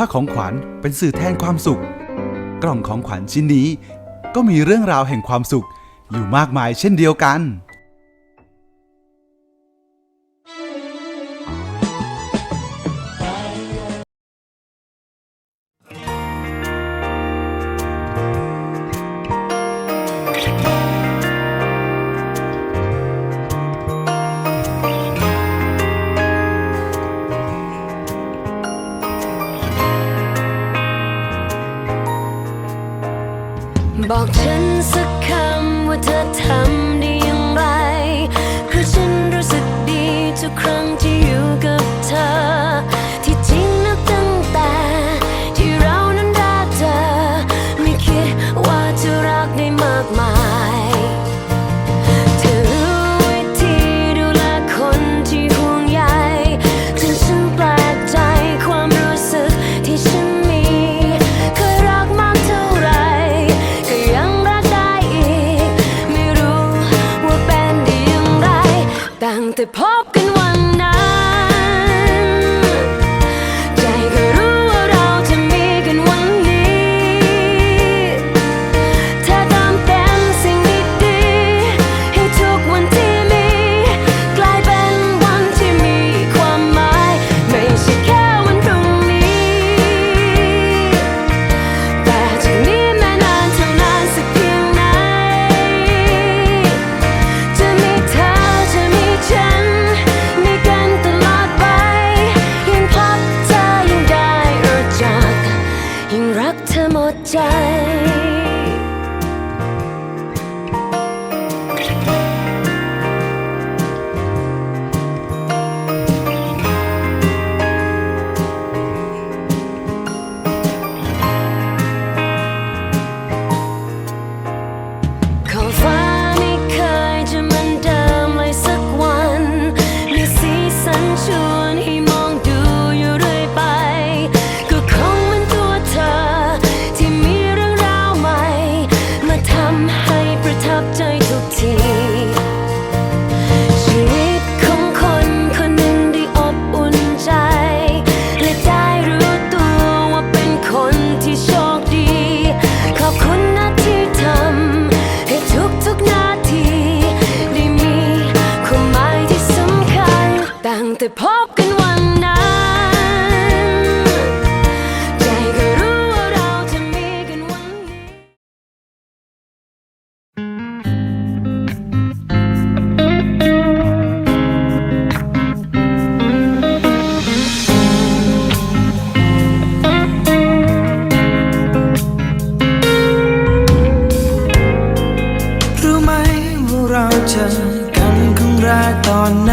ถ้าของขวัญเป็นสื่อแทนความสุข กล่องของขวัญชิ้นนี้ ก็มีเรื่องราวแห่งความสุขอยู่มากมายเช่นเดียวกัน บอกฉันสักคำว่าเธอทำ อ พบกันวันนั้นใจก็รู้ว่าเราจะมีกันวันนี้ รู้ไหมว่าเราเจอกันครั้งแรกตอนไหน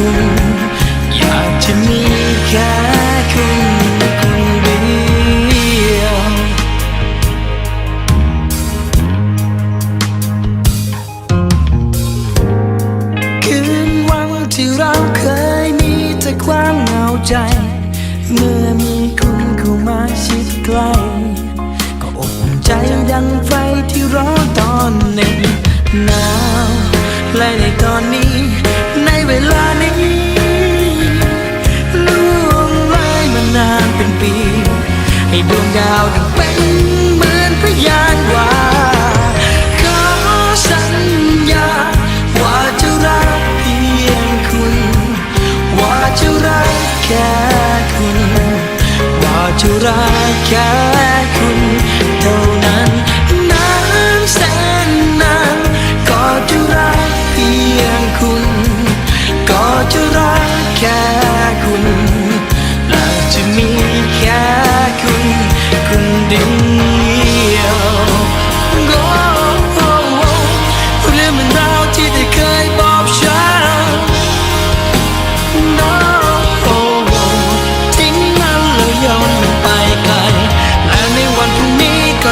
คุณ อยากจะมีแค่คุณคนเดียว คืนวันที่เราเคยมีแต่ความเหงาใจ เมื่อมีคุณเข้ามาชิดใกล้ก็อบอุ่นใจดังไฟที่ร้อนตอนหน็บหนาวและในตอนนี้ ในเวลานี้ งดาวดังเป็นเหมือนพยานว่าขอสัญญา ว่าจะรักเพียงคุณ ว่าจะรักแค่คุณ ว่าจะรักแค่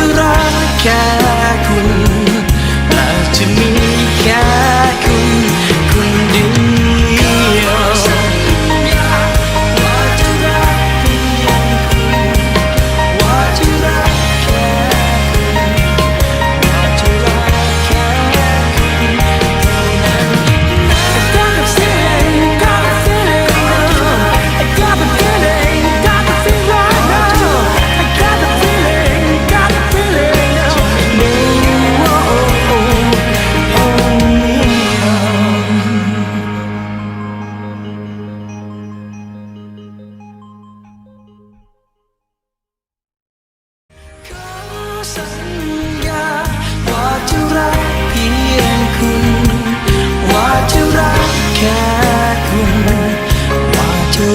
จะรักแค่คุณ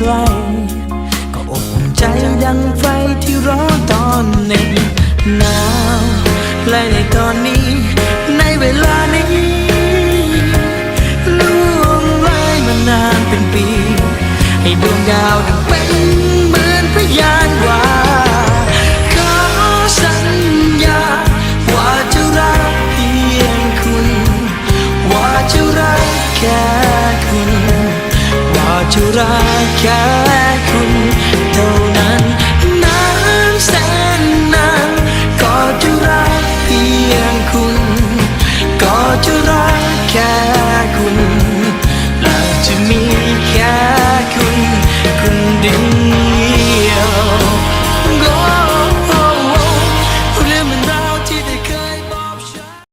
กล้ ก็อบอุ่นใจดังไฟที่ร้อนตอนหนึ่งหนาวและในตอนนี้ ในเวลานี้ล่วงเลยมานานเป็นปี ให้ดวงดาวดังเป็นเหมือนพยาน คุณ ก็จะรักแค่